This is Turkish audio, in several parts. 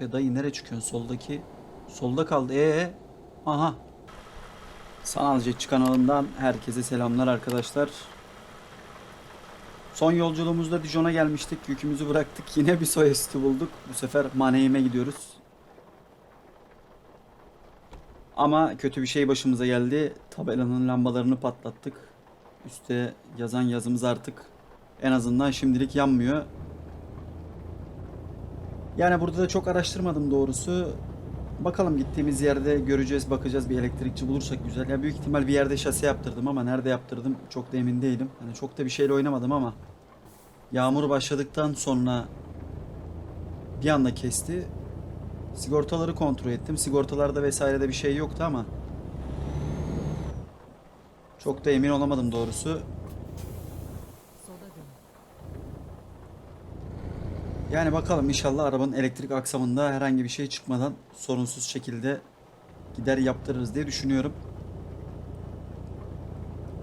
Ya dayı nereye çıkıyorsun? Soldaki. Solda kaldı. Ee. Aha. Sanal Jet kanalından herkese selamlar arkadaşlar. Son yolculuğumuzda Dijon'a gelmiştik. Yükümüzü bıraktık. Yine bir soy üstü bulduk. Bu sefer Mannheim'e gidiyoruz. Ama kötü bir şey başımıza geldi. Tabelanın lambalarını patlattık. Üste yazan yazımız artık en azından şimdilik yanmıyor. Yani burada da çok araştırmadım doğrusu. Bakalım gittiğimiz yerde göreceğiz, bakacağız bir elektrikçi bulursak güzel. Ya büyük ihtimal bir yerde şase yaptırdım ama nerede yaptırdım çok da emin değilim. Hani çok da bir şeyle oynamadım ama yağmur başladıktan sonra bir anda kesti. Sigortaları kontrol ettim. Sigortalarda vesairede bir şey yoktu ama çok da emin olamadım doğrusu. Sola dön. Yani bakalım inşallah arabanın elektrik aksamında herhangi bir şey çıkmadan sorunsuz şekilde gider yaptırırız diye düşünüyorum.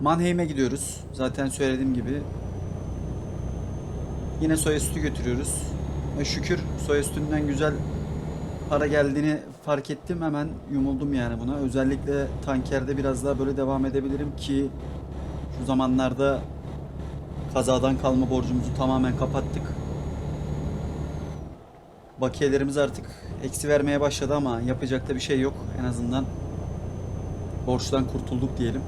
Mannheim'e gidiyoruz. Zaten söylediğim gibi. Yine soyüstü götürüyoruz. Ve şükür soyüstünden güzel para geldiğini fark ettim. Hemen yumuldum yani buna. Özellikle tankerde biraz daha böyle devam edebilirim ki şu zamanlarda kazadan kalma borcumuzu tamamen kapattık. Bakiyelerimiz artık eksi vermeye başladı ama yapacak da bir şey yok. En azından borçtan kurtulduk diyelim.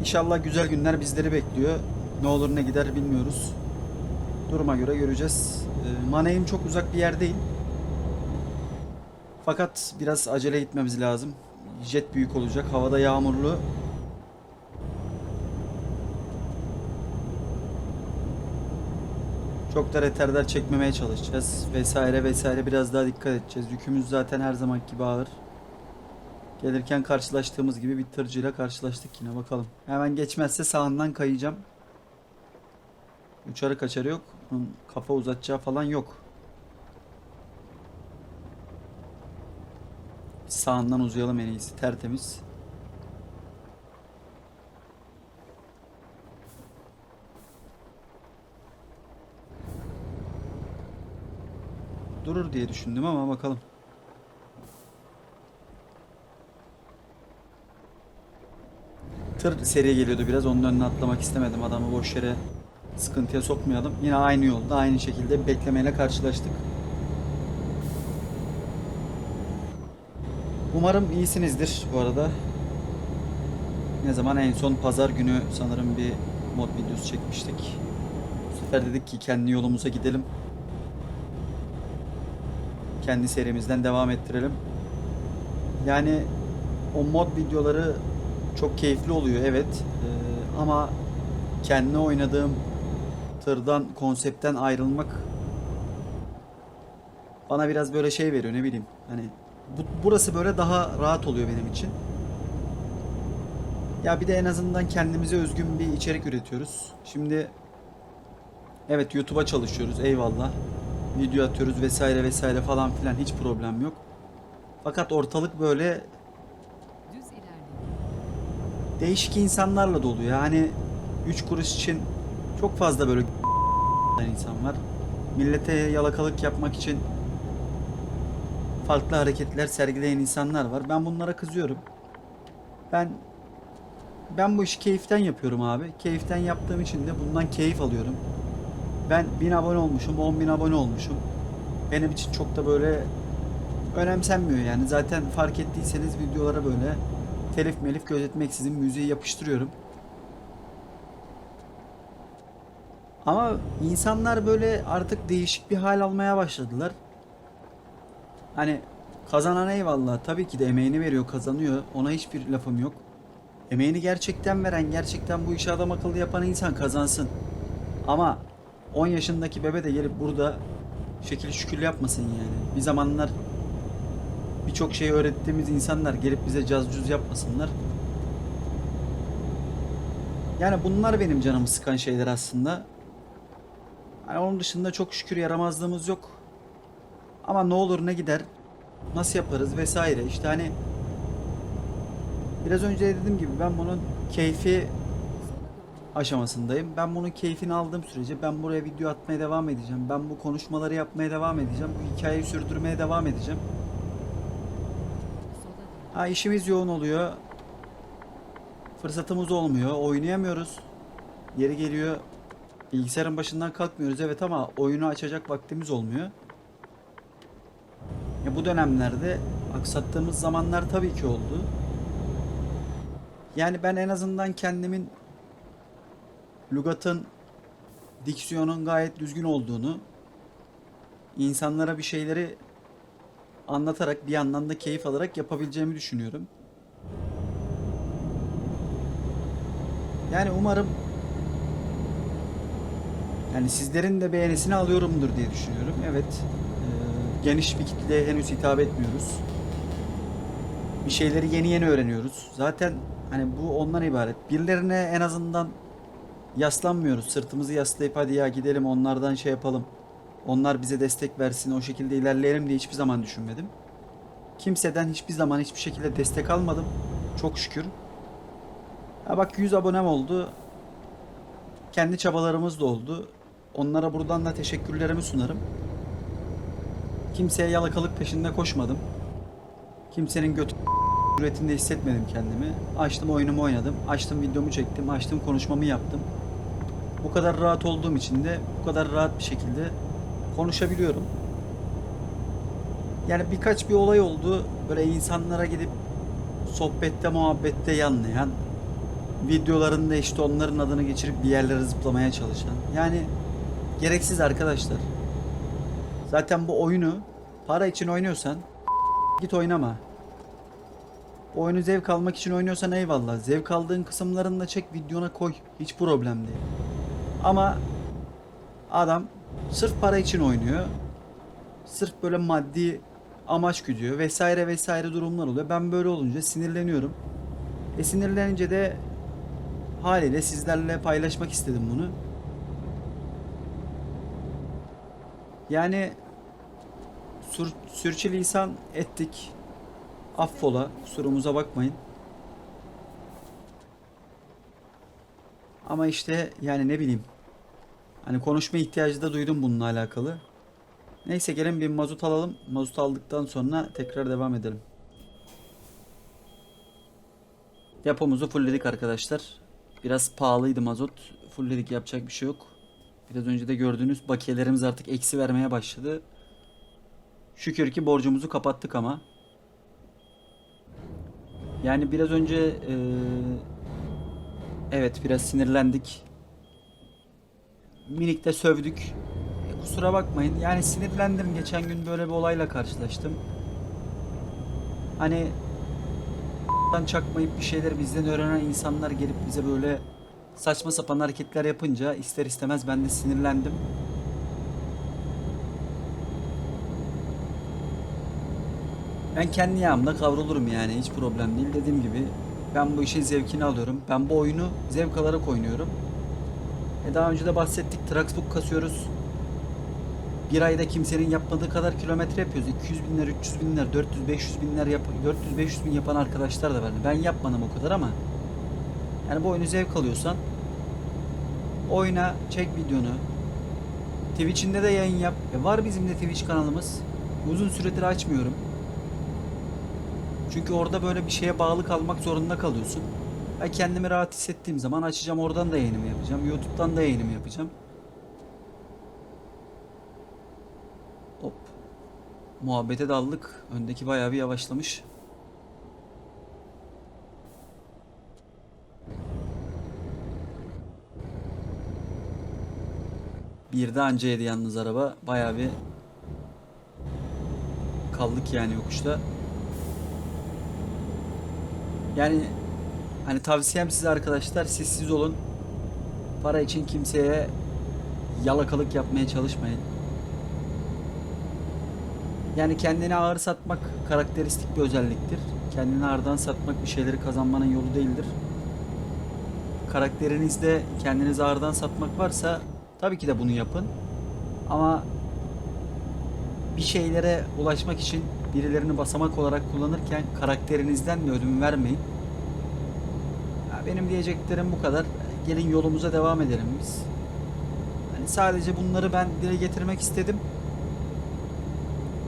İnşallah güzel günler bizleri bekliyor. Ne olur ne gider bilmiyoruz. Duruma göre göreceğiz. Ee, Mannheim çok uzak bir yer değil. Fakat biraz acele gitmemiz lazım. Jet büyük olacak. Havada yağmurlu. Çok da retarder çekmemeye çalışacağız. Vesaire vesaire biraz daha dikkat edeceğiz. Yükümüz zaten her zaman gibi ağır. Gelirken karşılaştığımız gibi bir tırcıyla karşılaştık yine bakalım. Hemen geçmezse sağından kayacağım. Uçarı kaçarı yok. Bunun kafa uzatacağı falan yok. Sağından uzayalım en iyisi. Tertemiz. Durur diye düşündüm ama bakalım. Tır seriye geliyordu biraz. Onun önüne atlamak istemedim. Adamı boş yere sıkıntıya sokmayalım. Yine aynı yolda aynı şekilde beklemeyle karşılaştık. Umarım iyisinizdir bu arada. Ne zaman en son pazar günü sanırım bir mod videosu çekmiştik. Bu sefer dedik ki kendi yolumuza gidelim. Kendi serimizden devam ettirelim. Yani o mod videoları çok keyifli oluyor evet. Ee, ama kendi oynadığım tırdan, konseptten ayrılmak bana biraz böyle şey veriyor ne bileyim. Hani bu, burası böyle daha rahat oluyor benim için. Ya bir de en azından kendimize özgün bir içerik üretiyoruz. Şimdi evet YouTube'a çalışıyoruz eyvallah. Video atıyoruz vesaire vesaire falan filan hiç problem yok. Fakat ortalık böyle değişik insanlarla dolu. Yani 3 kuruş için çok fazla böyle insan var. Millete yalakalık yapmak için farklı hareketler sergileyen insanlar var. Ben bunlara kızıyorum. Ben ben bu işi keyiften yapıyorum abi. Keyiften yaptığım için de bundan keyif alıyorum. Ben 1000 abone olmuşum, 10 bin abone olmuşum. Benim için çok da böyle önemsenmiyor yani. Zaten fark ettiyseniz videolara böyle telif melif gözetmeksizin müziği yapıştırıyorum. Ama insanlar böyle artık değişik bir hal almaya başladılar. Hani kazanan eyvallah tabii ki de emeğini veriyor kazanıyor ona hiçbir lafım yok. Emeğini gerçekten veren gerçekten bu işi adam akıllı yapan insan kazansın. Ama 10 yaşındaki bebe de gelip burada şekil şükür yapmasın yani. Bir zamanlar birçok şey öğrettiğimiz insanlar gelip bize caz cüz yapmasınlar. Yani bunlar benim canımı sıkan şeyler aslında. Hani onun dışında çok şükür yaramazlığımız yok. Ama ne olur ne gider, nasıl yaparız vesaire. İşte hani biraz önce dediğim gibi ben bunun keyfi aşamasındayım. Ben bunun keyfini aldığım sürece ben buraya video atmaya devam edeceğim. Ben bu konuşmaları yapmaya devam edeceğim. Bu hikayeyi sürdürmeye devam edeceğim. Ha işimiz yoğun oluyor. Fırsatımız olmuyor. Oynayamıyoruz. Yeri geliyor. Bilgisayarın başından kalkmıyoruz evet ama oyunu açacak vaktimiz olmuyor. Ya bu dönemlerde aksattığımız zamanlar tabii ki oldu. Yani ben en azından kendimin lügatın diksiyonun gayet düzgün olduğunu insanlara bir şeyleri anlatarak bir yandan da keyif alarak yapabileceğimi düşünüyorum. Yani umarım yani sizlerin de beğenisini alıyorumdur diye düşünüyorum. Evet. geniş bir kitleye henüz hitap etmiyoruz. Bir şeyleri yeni yeni öğreniyoruz. Zaten hani bu ondan ibaret. Birilerine en azından yaslanmıyoruz. Sırtımızı yaslayıp hadi ya gidelim onlardan şey yapalım. Onlar bize destek versin, o şekilde ilerleyelim diye hiçbir zaman düşünmedim. Kimseden hiçbir zaman hiçbir şekilde destek almadım. Çok şükür. Ha bak 100 abonem oldu. Kendi çabalarımız da oldu. Onlara buradan da teşekkürlerimi sunarım. Kimseye yalakalık peşinde koşmadım. Kimsenin götü üretinde hissetmedim kendimi. Açtım oyunumu oynadım. Açtım videomu çektim. Açtım konuşmamı yaptım. Bu kadar rahat olduğum için de bu kadar rahat bir şekilde konuşabiliyorum. Yani birkaç bir olay oldu. Böyle insanlara gidip sohbette muhabbette yanlayan videolarında işte onların adını geçirip bir yerlere zıplamaya çalışan. Yani gereksiz arkadaşlar. Zaten bu oyunu para için oynuyorsan git oynama. Bu oyunu zevk almak için oynuyorsan eyvallah. Zevk aldığın kısımlarını da çek videona koy. Hiç problem değil. Ama adam sırf para için oynuyor. Sırf böyle maddi amaç güdüyor vesaire vesaire durumlar oluyor. Ben böyle olunca sinirleniyorum. E sinirlenince de haliyle sizlerle paylaşmak istedim bunu. Yani sür, sürçülisan ettik. Affola. Kusurumuza bakmayın. Ama işte yani ne bileyim. Hani konuşma ihtiyacı da duydum bununla alakalı. Neyse gelin bir mazot alalım. Mazot aldıktan sonra tekrar devam edelim. Depomuzu fullledik arkadaşlar. Biraz pahalıydı mazot. Fullledik yapacak bir şey yok. Biraz önce de gördüğünüz bakiyelerimiz artık eksi vermeye başladı. Şükür ki borcumuzu kapattık ama. Yani biraz önce eee, evet biraz sinirlendik. Minik de sövdük. E, kusura bakmayın. Yani sinirlendim. Geçen gün böyle bir olayla karşılaştım. Hani çakmayıp bir şeyler bizden öğrenen insanlar gelip bize böyle saçma sapan hareketler yapınca ister istemez ben de sinirlendim. Ben kendi yağımda kavrulurum yani hiç problem değil. Dediğim gibi ben bu işin zevkini alıyorum. Ben bu oyunu zevk alarak oynuyorum. E daha önce de bahsettik. Traxbook kasıyoruz. Bir ayda kimsenin yapmadığı kadar kilometre yapıyoruz. 200 binler, 300 binler, 400, 500 binler yap 400, 500 bin yapan arkadaşlar da var. Ben yapmadım o kadar ama yani bu oyunu zevk alıyorsan oyna, çek videonu. Twitch'inde de yayın yap. E var bizim de Twitch kanalımız. Uzun süredir açmıyorum. Çünkü orada böyle bir şeye bağlı kalmak zorunda kalıyorsun. Ben kendimi rahat hissettiğim zaman açacağım oradan da yayınımı yapacağım. YouTube'dan da yayınımı yapacağım. Hop. Muhabbete daldık. Öndeki bayağı bir yavaşlamış. Bir de anca yedi yalnız araba. Bayağı bir kaldık yani yokuşta. Yani hani tavsiyem size arkadaşlar sessiz olun. Para için kimseye yalakalık yapmaya çalışmayın. Yani kendini ağır satmak karakteristik bir özelliktir. Kendini ağırdan satmak bir şeyleri kazanmanın yolu değildir. Karakterinizde kendinizi ağırdan satmak varsa tabii ki de bunu yapın. Ama bir şeylere ulaşmak için birilerini basamak olarak kullanırken karakterinizden de ödün vermeyin. Benim diyeceklerim bu kadar. gelin yolumuza devam edelim biz. Hani sadece bunları ben dile getirmek istedim.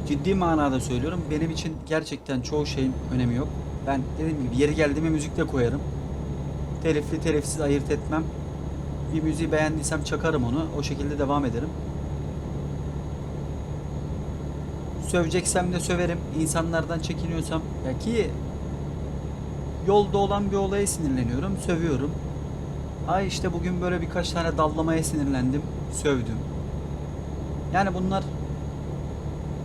Ciddi manada söylüyorum. Benim için gerçekten çoğu şeyin önemi yok. Ben dediğim gibi yeri geldi mi müzik de koyarım. Telifli telifsiz ayırt etmem. Bir müziği beğendiysem çakarım onu. O şekilde devam ederim. Söveceksem de söverim. İnsanlardan çekiniyorsam ya ki yolda olan bir olaya sinirleniyorum, sövüyorum. Ay işte bugün böyle birkaç tane dallamaya sinirlendim, sövdüm. Yani bunlar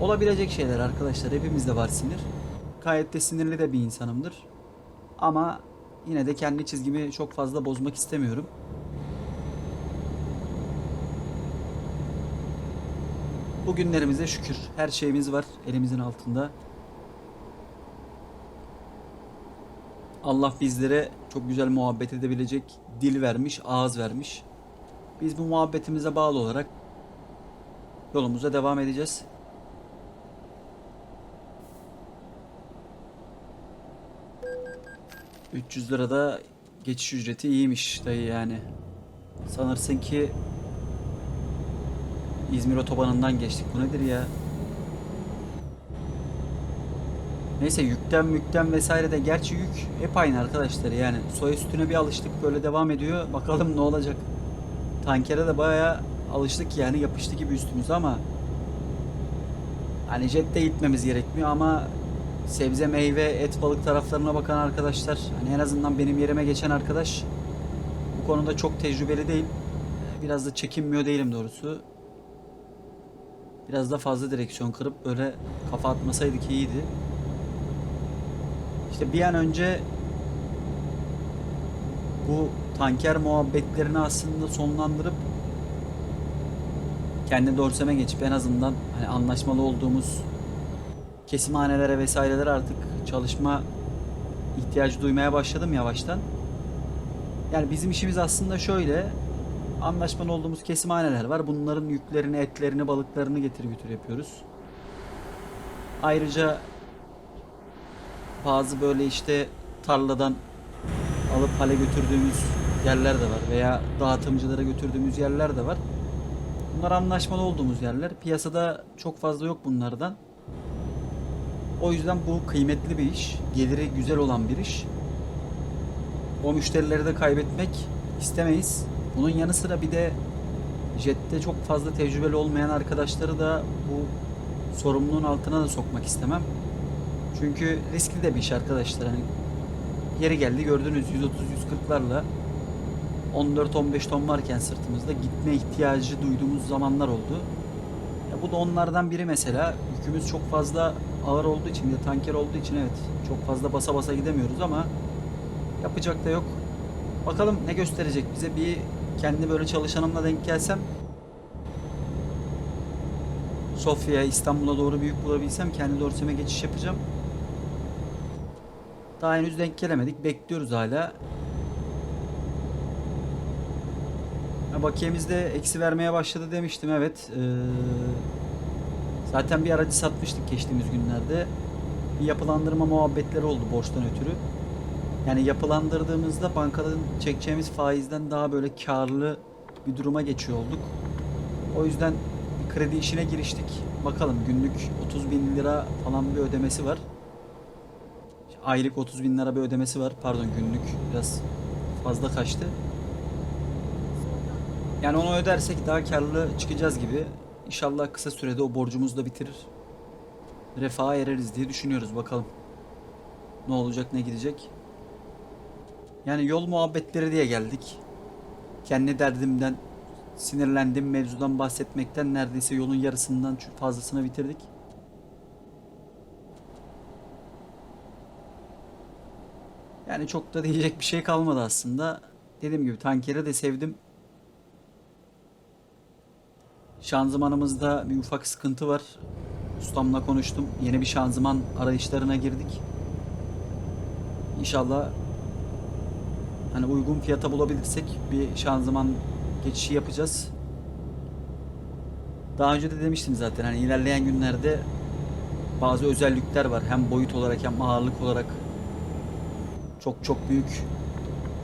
olabilecek şeyler arkadaşlar. Hepimizde var sinir. Gayet de sinirli de bir insanımdır. Ama yine de kendi çizgimi çok fazla bozmak istemiyorum. Bugünlerimize şükür. Her şeyimiz var elimizin altında. Allah bizlere çok güzel muhabbet edebilecek dil vermiş, ağız vermiş. Biz bu muhabbetimize bağlı olarak yolumuza devam edeceğiz. ...300 lira da geçiş ücreti iyiymiş dayı yani. Sanırsın ki... İzmir otobanından geçtik. Bu nedir ya? Neyse yükten mükten vesaire de gerçi yük hep aynı arkadaşlar yani soy üstüne bir alıştık böyle devam ediyor bakalım ne olacak. Tankere de bayağı alıştık yani yapıştı gibi üstümüze ama hani jette gitmemiz gerekmiyor ama sebze meyve et balık taraflarına bakan arkadaşlar hani en azından benim yerime geçen arkadaş bu konuda çok tecrübeli değil biraz da çekinmiyor değilim doğrusu biraz da fazla direksiyon kırıp böyle kafa atmasaydık iyiydi. İşte bir an önce bu tanker muhabbetlerini aslında sonlandırıp kendi dorseme geçip en azından hani anlaşmalı olduğumuz kesimhanelere vesairelere artık çalışma ihtiyacı duymaya başladım yavaştan. Yani bizim işimiz aslında şöyle anlaşmalı olduğumuz kesimhaneler var. Bunların yüklerini, etlerini, balıklarını getir götür yapıyoruz. Ayrıca bazı böyle işte tarladan alıp hale götürdüğümüz yerler de var veya dağıtımcılara götürdüğümüz yerler de var. Bunlar anlaşmalı olduğumuz yerler. Piyasada çok fazla yok bunlardan. O yüzden bu kıymetli bir iş. Geliri güzel olan bir iş. O müşterileri de kaybetmek istemeyiz. Bunun yanı sıra bir de jette çok fazla tecrübeli olmayan arkadaşları da bu sorumluluğun altına da sokmak istemem. Çünkü riskli de bir iş arkadaşlar. Hani yeri geldi gördünüz 130-140'larla 14-15 ton varken sırtımızda gitme ihtiyacı duyduğumuz zamanlar oldu. Ya bu da onlardan biri mesela. Yükümüz çok fazla ağır olduğu için de tanker olduğu için evet çok fazla basa basa gidemiyoruz ama yapacak da yok. Bakalım ne gösterecek bize bir kendi böyle çalışanımla denk gelsem Sofya, İstanbul'a doğru bir yük bulabilsem kendi dorseme geçiş yapacağım. Daha henüz denk gelemedik. Bekliyoruz hala. Ha, bakiyemiz de eksi vermeye başladı demiştim. Evet. Ee, zaten bir aracı satmıştık geçtiğimiz günlerde. Bir yapılandırma muhabbetleri oldu borçtan ötürü. Yani yapılandırdığımızda bankadan çekeceğimiz faizden daha böyle karlı bir duruma geçiyor olduk. O yüzden kredi işine giriştik. Bakalım günlük 30 bin lira falan bir ödemesi var. Aylık 30 bin lira bir ödemesi var. Pardon günlük biraz fazla kaçtı. Yani onu ödersek daha karlı çıkacağız gibi. İnşallah kısa sürede o borcumuzu da bitirir. Refaha ereriz diye düşünüyoruz bakalım. Ne olacak ne gidecek. Yani yol muhabbetleri diye geldik. Kendi derdimden sinirlendim mevzudan bahsetmekten neredeyse yolun yarısından fazlasını bitirdik. Yani çok da diyecek bir şey kalmadı aslında. Dediğim gibi tankeri de sevdim. Şanzımanımızda bir ufak sıkıntı var. Ustamla konuştum. Yeni bir şanzıman arayışlarına girdik. İnşallah hani uygun fiyata bulabilirsek bir şanzıman geçişi yapacağız. Daha önce de demiştim zaten hani ilerleyen günlerde bazı özellikler var. Hem boyut olarak hem ağırlık olarak çok çok büyük,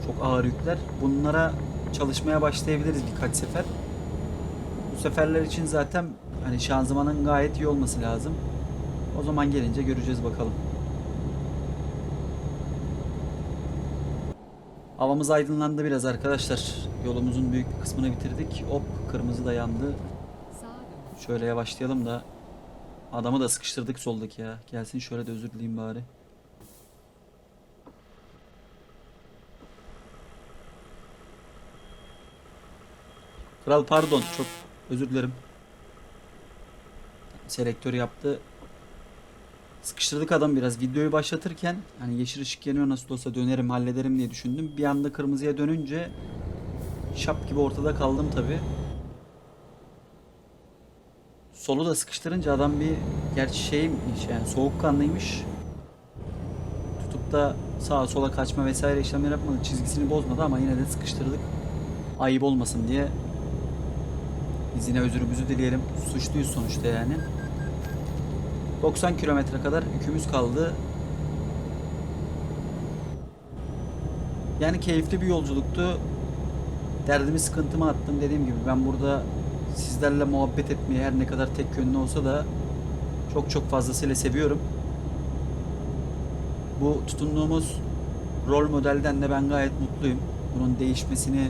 çok ağır yükler. Bunlara çalışmaya başlayabiliriz birkaç sefer. Bu seferler için zaten hani şanzımanın gayet iyi olması lazım. O zaman gelince göreceğiz bakalım. Havamız aydınlandı biraz arkadaşlar. Yolumuzun büyük bir kısmını bitirdik. Hop kırmızı da yandı. Şöyle yavaşlayalım da adamı da sıkıştırdık soldaki ya. Gelsin şöyle de özür dileyim bari. Kral pardon çok özür dilerim. Selektör yaptı. Sıkıştırdık adam biraz. Videoyu başlatırken hani yeşil ışık yanıyor nasıl olsa dönerim hallederim diye düşündüm. Bir anda kırmızıya dönünce şap gibi ortada kaldım tabi. Solu da sıkıştırınca adam bir gerçi şeymiş yani soğukkanlıymış. Tutup da sağa sola kaçma vesaire işlemler yapmadı. Çizgisini bozmadı ama yine de sıkıştırdık. Ayıp olmasın diye. Biz yine özürümüzü dileyelim. Suçluyuz sonuçta yani. 90 kilometre kadar yükümüz kaldı. Yani keyifli bir yolculuktu. Derdimi sıkıntımı attım dediğim gibi ben burada sizlerle muhabbet etmeyi her ne kadar tek yönlü olsa da çok çok fazlasıyla seviyorum. Bu tutunduğumuz rol modelden de ben gayet mutluyum. Bunun değişmesini,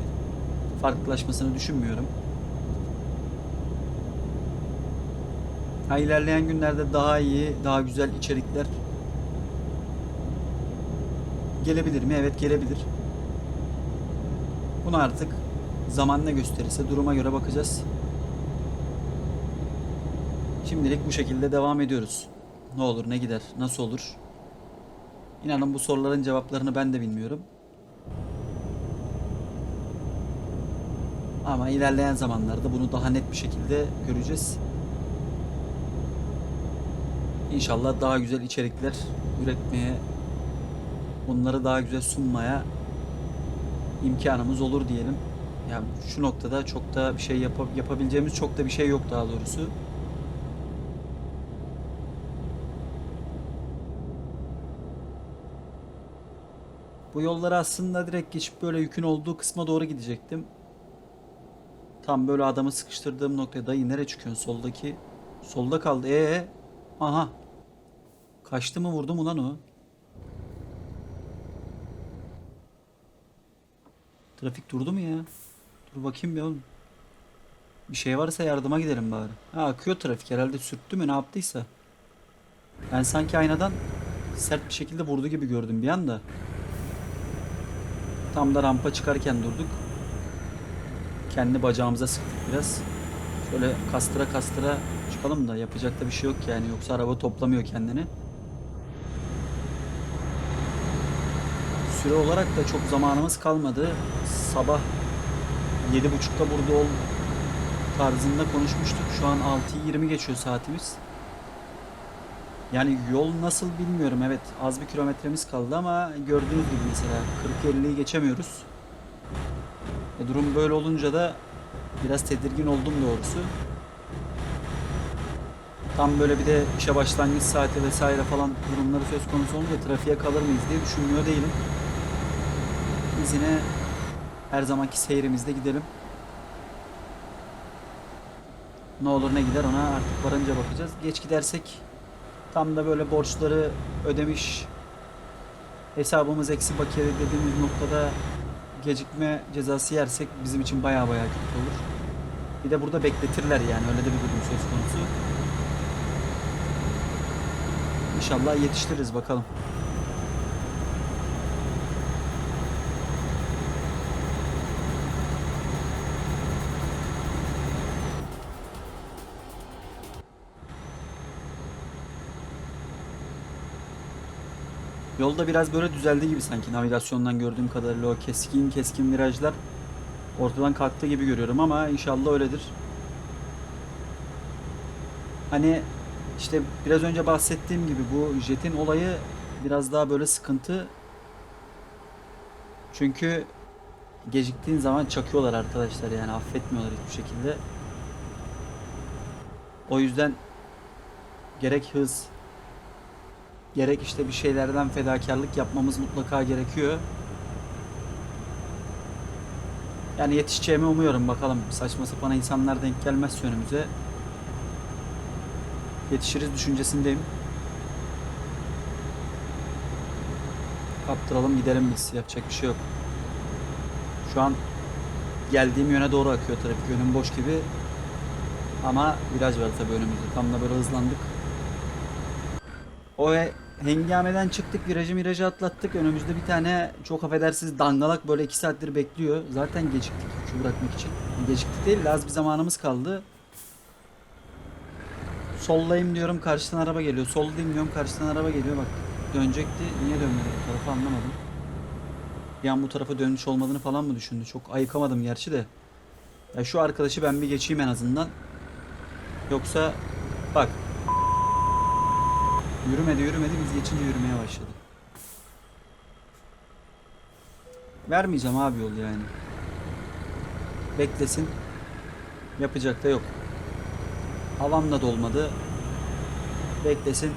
farklılaşmasını düşünmüyorum. Ha, ilerleyen günlerde daha iyi, daha güzel içerikler gelebilir mi? Evet gelebilir. Bunu artık zaman ne gösterirse duruma göre bakacağız. Şimdilik bu şekilde devam ediyoruz. Ne olur ne gider, nasıl olur? İnanın bu soruların cevaplarını ben de bilmiyorum. Ama ilerleyen zamanlarda bunu daha net bir şekilde göreceğiz. İnşallah daha güzel içerikler üretmeye, bunları daha güzel sunmaya imkanımız olur diyelim. Yani şu noktada çok da bir şey yapa- yapabileceğimiz çok da bir şey yok daha doğrusu. Bu yolları aslında direkt geçip böyle yükün olduğu kısma doğru gidecektim. Tam böyle adamı sıkıştırdığım noktada dayı nereye çıkıyorsun soldaki? Solda kaldı. Ee, aha. Kaçtı mı vurdu mu lan o? Trafik durdu mu ya? Dur bakayım bir oğlum. Bir şey varsa yardıma gidelim bari. Ha akıyor trafik herhalde sürttü mü ne yaptıysa. Ben sanki aynadan sert bir şekilde vurdu gibi gördüm bir anda. Tam da rampa çıkarken durduk. Kendi bacağımıza sıktık biraz. Şöyle kastıra kastıra çıkalım da yapacak da bir şey yok yani yoksa araba toplamıyor kendini. Süre olarak da çok zamanımız kalmadı. Sabah 7.30'da burada ol tarzında konuşmuştuk. Şu an 6'yı 20 geçiyor saatimiz. Yani yol nasıl bilmiyorum. Evet az bir kilometremiz kaldı ama gördüğünüz gibi mesela 40-50'yi geçemiyoruz. E, durum böyle olunca da biraz tedirgin oldum doğrusu. Tam böyle bir de işe başlangıç saati vesaire falan durumları söz konusu olunca trafiğe kalır mıyız diye düşünmüyor değilim. Biz her zamanki seyrimizde gidelim. Ne olur ne gider ona artık varınca bakacağız. Geç gidersek tam da böyle borçları ödemiş hesabımız eksi bakiye dediğimiz noktada gecikme cezası yersek bizim için baya baya kötü olur. Bir de burada bekletirler yani öyle de bir durum söz konusu. İnşallah yetiştiririz bakalım. Yolda biraz böyle düzeldi gibi sanki navigasyondan gördüğüm kadarıyla o keskin keskin virajlar ortadan kalktı gibi görüyorum ama inşallah öyledir. Hani işte biraz önce bahsettiğim gibi bu jetin olayı biraz daha böyle sıkıntı. Çünkü geciktiğin zaman çakıyorlar arkadaşlar yani affetmiyorlar hiçbir şekilde. O yüzden gerek hız gerek işte bir şeylerden fedakarlık yapmamız mutlaka gerekiyor. Yani yetişeceğimi umuyorum bakalım. Saçma sapan insanlar denk gelmezse önümüze. Yetişiriz düşüncesindeyim. Kaptıralım gidelim biz. Yapacak bir şey yok. Şu an geldiğim yöne doğru akıyor trafik. Önüm boş gibi. Ama viraj var tabii önümüzde. Tam da böyle hızlandık. O he- hengameden çıktık virajı mirajı atlattık. Önümüzde bir tane çok affedersiniz dangalak böyle iki saattir bekliyor. Zaten geciktik şu bırakmak için. Geciktik değil de az bir zamanımız kaldı. Sollayayım diyorum karşıdan araba geliyor. Sollayayım diyorum karşıdan araba geliyor bak. Dönecekti. Niye dönmedi bu tarafa anlamadım. Bir bu tarafa dönüş olmadığını falan mı düşündü? Çok ayıkamadım gerçi de. Ya şu arkadaşı ben bir geçeyim en azından. Yoksa bak Yürümedi yürümedi biz geçince yürümeye başladı. Vermeyeceğim abi yol yani. Beklesin. Yapacak da yok. Havam da dolmadı. Beklesin.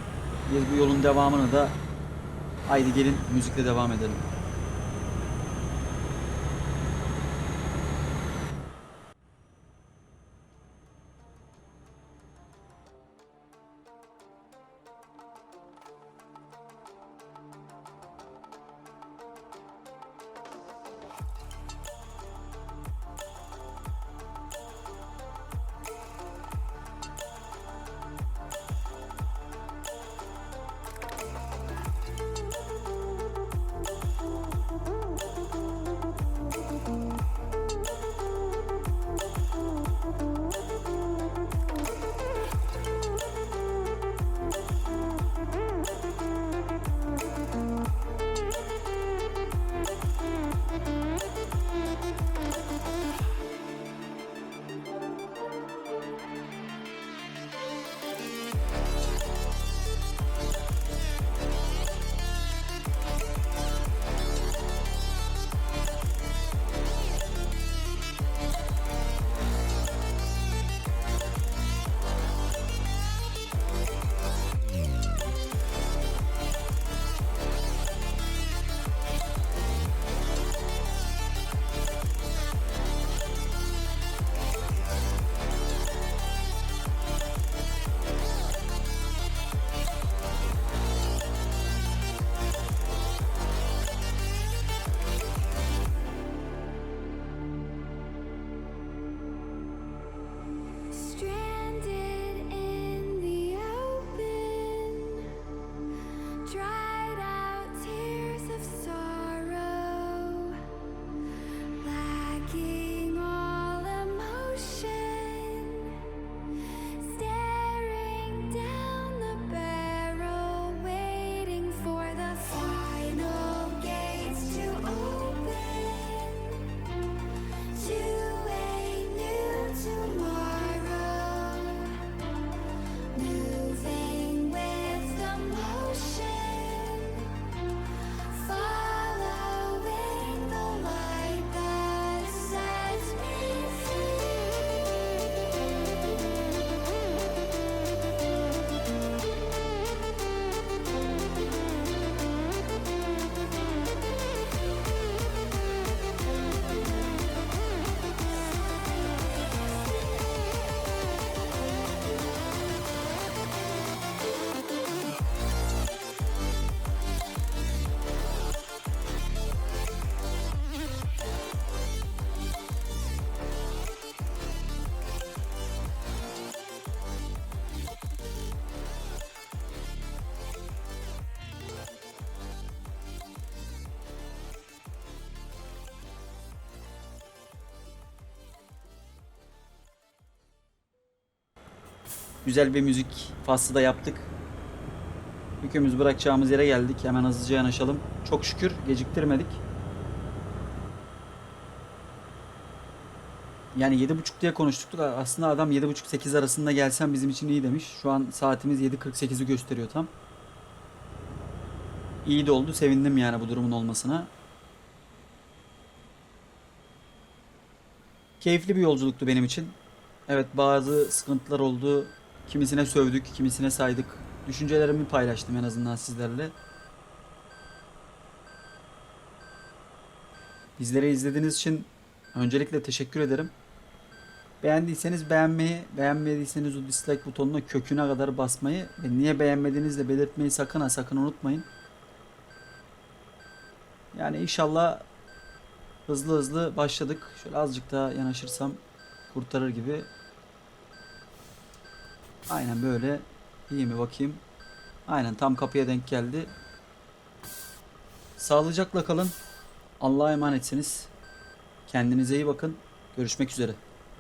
Biz bu yolun devamını da haydi gelin müzikle devam edelim. Güzel bir müzik faslı da yaptık. Yükümüzü bırakacağımız yere geldik. Hemen hızlıca yanaşalım. Çok şükür geciktirmedik. Yani 7.30 diye konuştuk da aslında adam 7.30-8 arasında gelsen bizim için iyi demiş. Şu an saatimiz 7.48'i gösteriyor tam. İyi de oldu. Sevindim yani bu durumun olmasına. Keyifli bir yolculuktu benim için. Evet bazı sıkıntılar oldu. Kimisine sövdük, kimisine saydık. Düşüncelerimi paylaştım en azından sizlerle. Bizleri izlediğiniz için Öncelikle teşekkür ederim. Beğendiyseniz beğenmeyi, beğenmediyseniz o dislike butonuna köküne kadar basmayı ve niye beğenmediğinizi de belirtmeyi sakın ha sakın unutmayın. Yani inşallah hızlı hızlı başladık. Şöyle azıcık daha yanaşırsam kurtarır gibi. Aynen böyle. İyi mi bakayım? Aynen tam kapıya denk geldi. Sağlıcakla kalın. Allah'a emanetsiniz. Kendinize iyi bakın. Görüşmek üzere.